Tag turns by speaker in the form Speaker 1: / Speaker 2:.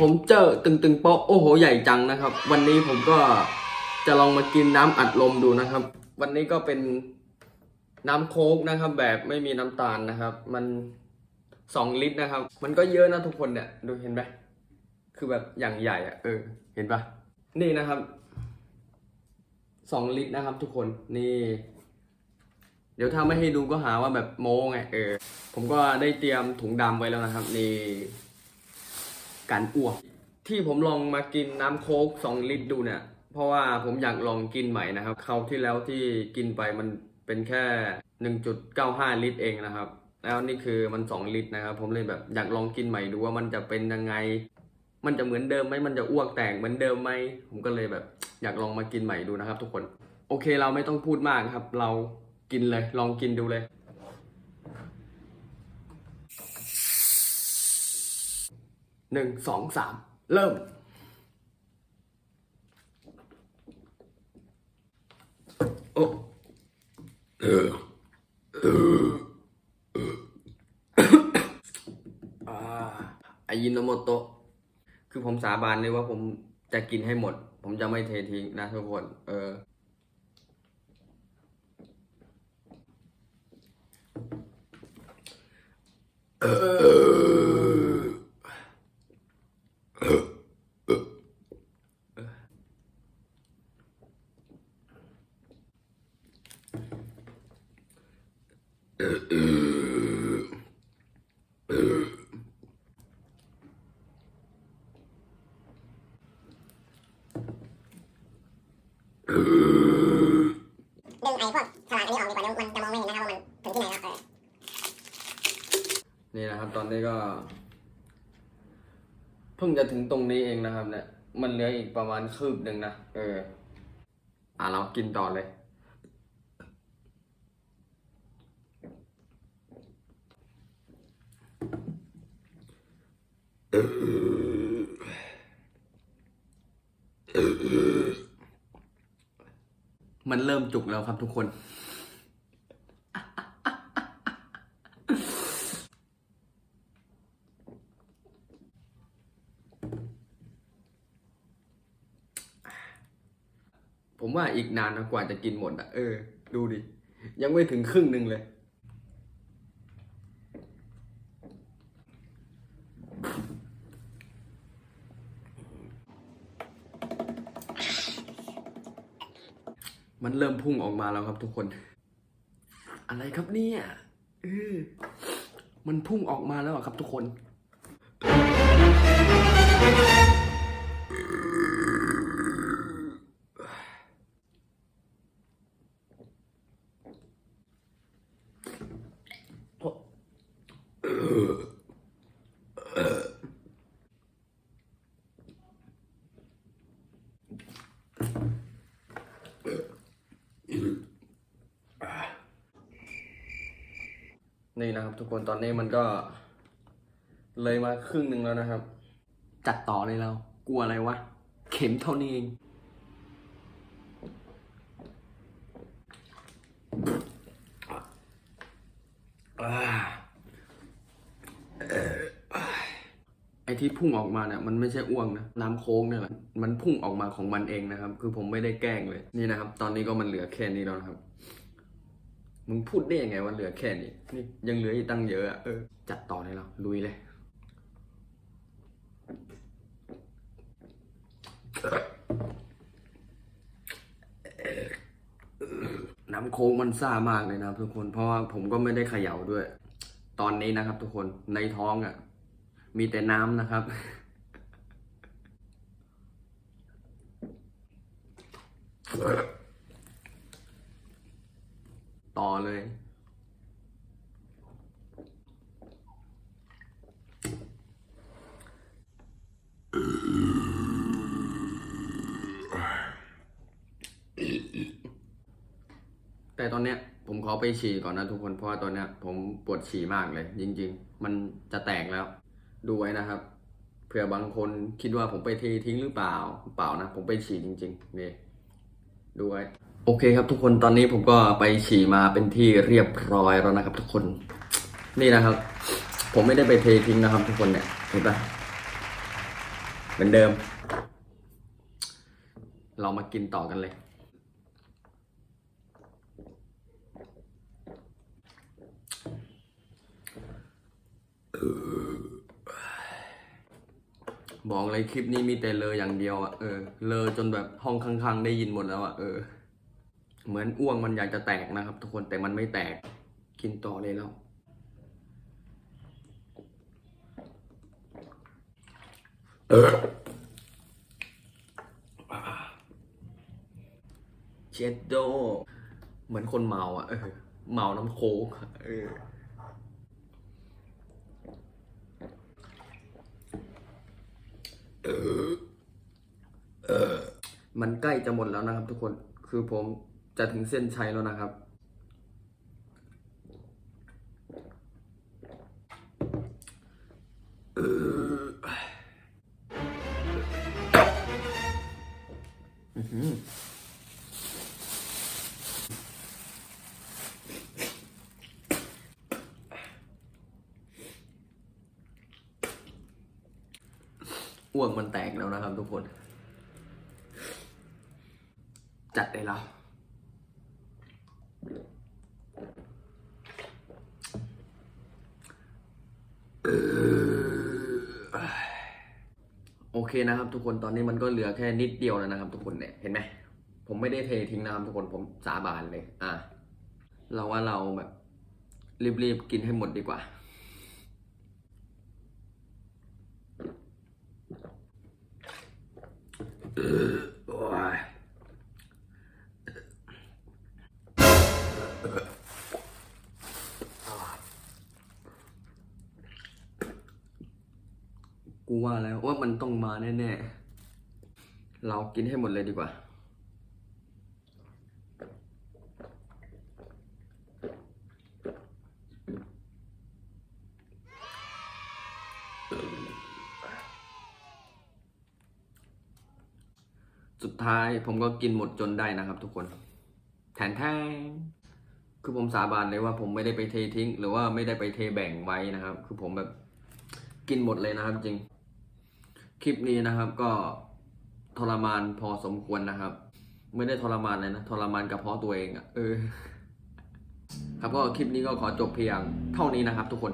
Speaker 1: ผมเจอตึงตึงๆโป๊ะโอ้โหใหญ่จังนะครับ วันนี้ผมก็จะลองมากินน้ำอัดลมดูนะครับ วันนี้ก็เป็นน้ำโค้กนะครับ แบบไม่มีน้ำตาลนะครับ มันสองลิตรนะครับ มันก็เยอะนะทุกคนเนี่ยดูเห็นไหมคือแบบอย่างใหญ่อะเออ เห็นปะนี่นะครับสองลิตรนะครับ ทุกคนนี่ เดี๋ยวถ้าไม่ให้ดูก็หาว่าแบบโม้ไงเออ ผมก็ได้เตรียมถุงดำไว้แล้วนะครับ นี่ การอ้วก ที่ผมลองมากินน้ำโค้กสองลิตรดูเนี่ย เพราะว่าผมอยากลองกินใหม่นะครับคราวที่แล้วที่กินไปมันเป็นแค่หนึ่งจุดเก้าห้าลิตรเองนะครับ แล้วนี่คือมันสองลิตรนะครับ ผมเลยแบบอยากลองกินใหม่ดูว่ามันจะเป็นยังไง มันจะเหมือนเดิมไหมมันจะอ้วกแตกเหมือนเดิมไหมผมก็เลยแบบอยากลองมากินใหม่ดูนะครับ ทุกคน โอเคเราไม่ต้องพูดมากครับ เรากินเลย ลองกินดูเลย หนึ่งสองสามเริ่ม โอ้เออเอออาอายินโนโมโตะคือผมสาบานเลยว่าผมจะกินให้หมด ผมจะไม่เททิ้งนะทุกคน เออ
Speaker 2: ดึงไอ้พวกฉลากอันนี้ออกดีกว่าเดี๋ยวมันจะมองไม่เห็นนะครับว่ามันถึงที่ไหนแล้วเออ
Speaker 1: นี่นะครับตอนนี้ก็เพิ่งจะถึงตรงนี้เองนะครับเนี่ยมันเหลืออีกประมาณคืบหนึ่งนะเออ อะเรากินต่อเลย มันเริ่มจุกแล้วครับทุกคน ผมว่าอีกนานนะกว่าจะกินหมดอะเออ ดูดิ ยังไม่ถึงครึ่งหนึ่งเลย มันเริ่มพุ่งออกมาแล้วครับทุกคน อะไรครับเนี่ยเออมันพุ่งออกมาแล้วครับทุกคน นี่นะครับ ทุกคนตอนนี้มันก็ เลยมาครึ่งหนึ่งแล้วนะครับ จัดต่อเลยเรา กลัวอะไรวะ เข็มเท่านี้เองไอ้ที่พุ่งออกมาเนี่ยมันไม่ใช่อ้วงนะน้ำโค้งเนี่ยแหละมันพุ่งออกมาของมันเองนะครับ คือผมไม่ได้แกล้งเลยนี่นะครับ ตอนนี้ก็มันเหลือแค่นี้แล้วนะครับ มึงพูดได้ยังไงว่าเหลือแค่นี้นี่ยังเหลืออีกตั้งเยอะอะเออจัดต่อเลยเราลุยเลยน้ำโค้งมันซ่ามากเลยนะครับทุกคนเพราะว่าผมก็ไม่ได้เขย่าด้วย ตอนนี้นะครับ ทุกคนในท้องอะ่ะ มีแต่น้ำนะครับต่อ เลย แต่ตอนเนี้ยผมขอไปฉี่ก่อนนะทุกคน เพราะว่าตอนเนี้ยผมปวดฉี่มากเลย จริง ๆ มันจะแตกแล้ว ดูไว้นะครับเผื่อบางคนคิดว่าผมไปเททิ้งหรือเปล่า เปล่านะ ผมไปฉี่จริงๆนี่ดูไว้ โอเคครับทุกคนตอนนี้ผมก็ไปฉี่มาเป็นที่เรียบร้อยแล้วนะครับ ทุกคนนี่นะครับ ผมไม่ได้ไปเททิ้งนะครับ ทุกคนเนี่ยเห็นปะเหมือนเดิม เรามากินต่อกันเลย บอกเลยคลิปนี้มีแต่เลออย่างเดียวอะ่ะเออเลอจนแบบห้องข้างๆ ได้ยินหมดแล้วอะ่ะเออ เหมือนอ้วงมันอยากจะแตกนะครับ ทุกคนแต่มันไม่แตกกินต่อเลยแล้วเออเชดโด เหมือนคนเมาอะ เออ เมาน้ำโค้กเออมันใกล้จะหมดแล้วนะครับทุกคน คือผม จะถึงเส้นชัยแล้วนะครับ อ้วกมันแตกแล้วนะครับทุกคน จัดได้แล้ว โอเคนะครับ ทุกคนตอนนี้มันก็เหลือแค่นิดเดียวแล้วนะครับ ทุกคนเนี่ยเห็นไหมผมไม่ได้เททิ้งนะครับทุกคนผมสาบานเลย อะเราว่าเราแบบรีบๆกินให้หมดดีกว่าเออ ว่าแล้วว่ามันต้องมาแน่ๆ เรากินให้หมดเลยดีกว่าสุดท้ายผมก็กินหมดจนได้นะครับทุกคน แทนแทงคือผมสาบานเลยว่าผมไม่ได้ไปเททิ้ง หรือว่าไม่ได้ไปเทแบ่งไว้นะครับ คือผมแบบกินหมดเลยนะครับจริง คลิปนี้นะครับก็ทรมานพอสมควรนะครับ ไม่ได้ทรมานเลยนะทรมานกับเพราะตัวเองอะ่ะเออ ครับก็คลิปนี้ก็ขอจบเพียงเท่านี้นะครับทุกคน